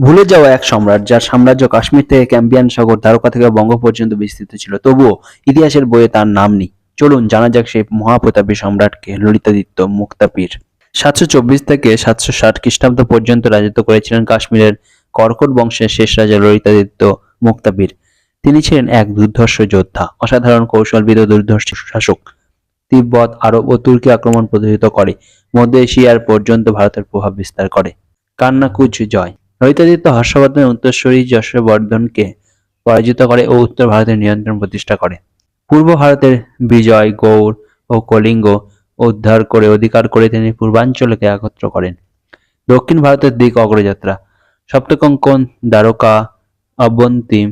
ভুলে যাওয়া এক সম্রাট যার সাম্রাজ্য কাশ্মীর থেকে ক্যাম্পিয়ান সাগর দ্বারকা থেকে বঙ্গ পর্যন্ত বিস্তৃত ছিল। তবুও ইতিহাসের বইয়ে তার নাম নেই। চলুন জানা যাক সেই মহাপ্রতাপী সম্রাটকে, ললিতাদিত্য মুক্তাপীর। সাতশো চব্বিশ থেকে সাতশো ষাট খ্রিস্টাব্দ পর্যন্ত রাজত্ব করেছিলেন কাশ্মীরের কর্কট বংশের শেষ রাজা ললিতাদিত্য মুক্তাপীর। তিনি ছিলেন এক দুর্ধর্ষ যোদ্ধা, অসাধারণ কৌশলবিদ ও দুর্ধর্ষ শাসক। তিব্বত, আরব ও তুর্কি আক্রমণ প্রতিহত করে। মধ্য এশিয়ার পর্যন্ত ভারতের প্রভাব বিস্তার করে। কান্নাকুচ জয়। ললিতাদিত্য হর্ষবর্ধনের উত্তরস্বরী যশবর্ধনকে পরাজিত করে ও উত্তর ভারতের নিয়ন্ত্রণ প্রতিষ্ঠা করে। পূর্ব ভারতের বিজয় গৌড় ও কলিঙ্গ উদ্ধার করে অধিকার করে তিনি পূর্বাঞ্চলকে একত্র করেন। দক্ষিণ ভারতের দিক অগ্রযাত্রা। সপ্তকঙ্কন, দ্বারকা, অবন্তী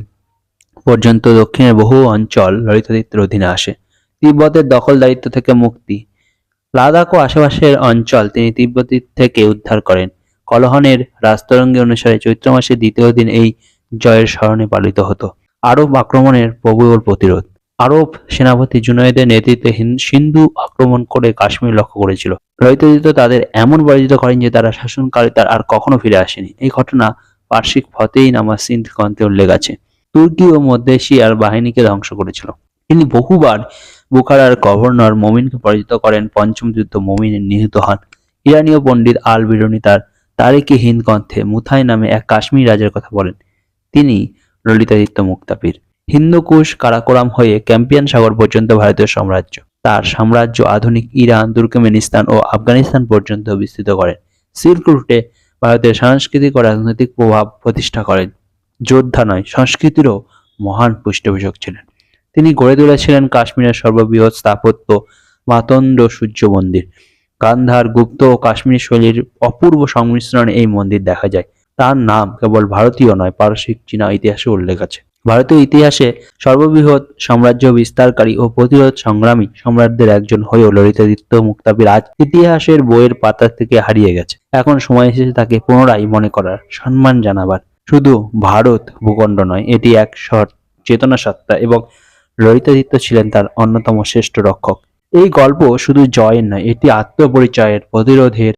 পর্যন্ত দক্ষিণের বহু অঞ্চল ললিতাদিত্যের অধীনে আসে। তিব্বতের দখলদারিত্ব থেকে মুক্তি। লাদাখ ও আশেপাশের অঞ্চল তিনি তিব্বতী থেকে উদ্ধার করেন। কলহনের রাজতরঙ্গী অনুসারে চৈত্র মাসের দ্বিতীয় দিন এই জয়ের স্মরণে পালিত হতো। আরব আক্রমণের প্রবল প্রতিরোধ। আরব সেনাপতি জুনায়েদের নেতৃত্বে সিন্ধু আক্রমণ করে কাশ্মীর লক্ষ্য করেছিল। ললিতাদিত্য তাদের এমন পরাজিত করেন যে তারা শাসনকালে তার আর কখনো ফিরে আসেনি। এই ঘটনা পার্শ্বিক ফতেই নামা সিন্ধ গ্রন্থে উল্লেখ আছে। তুর্কি ও মধ্য এশিয়ার বাহিনীকে ধ্বংস করেছিল। তিনি বহুবার বুখারার গভর্নর মমিনকে পরাজিত করেন। পঞ্চম যুদ্ধ মমিনের নিহত হন। ইরানীয় পণ্ডিত আল বিরুনি তার তারিকি হিন্দ গ্রন্থে মুথাই নামে এক কাশ্মীর রাজার কথা বলেন। তিনি ললিতাদিত্য মুক্তাপীর। হিন্দুকুশ কারাকোরাম হয়ে ক্যাম্পিয়ান সাগর পর্যন্ত ভারতীয় সাম্রাজ্য। তার সাম্রাজ্য আধুনিক ইরান, তুর্কমেনিস্তান ও আফগানিস্তান পর্যন্ত বিস্তৃত করেন। সিল্ক রুটে ভারতের সাংস্কৃতিক ও রাজনৈতিক প্রভাব প্রতিষ্ঠা করেন। যোদ্ধা নয়, সংস্কৃতিরও মহান পৃষ্ঠপোষক ছিলেন। তিনি গড়ে তুলেছিলেন কাশ্মীরের সর্ববৃহৎ স্থাপত্য মাতন্ড সূর্য মন্দির। গান্ধার গুপ্ত ও কাশ্মীর শৈলীর অপূর্ব সংমিশ্রণে এই মন্দির দেখা যায়। তার নাম কেবল ভারতীয় নয়, পারসিক চীনা ইতিহাসে উল্লেখ আছে। ভারতীয় ইতিহাসে সর্ববৃহৎ সাম্রাজ্য বিস্তারকারী ও প্রতিরোধ সংগ্রামী সম্রাটদের একজন হয়েও ললিতাদিত্য মুক্তাপীর আজ ইতিহাসের বইয়ের পাতা থেকে হারিয়ে গেছে। এখন সময় এসেছে তাকে পুনরায় মনে করার, সম্মান জানাবার। শুধু ভারত ভূখণ্ড নয়, এটি এক সৎ- চেতনা সত্তা এবং ললিতাদিত্য ছিলেন তার অন্যতম শ্রেষ্ঠ রক্ষক। এই গল্প শুধু জয়ের নয় এটি আত্মপরিচয়ের প্রতিরোধের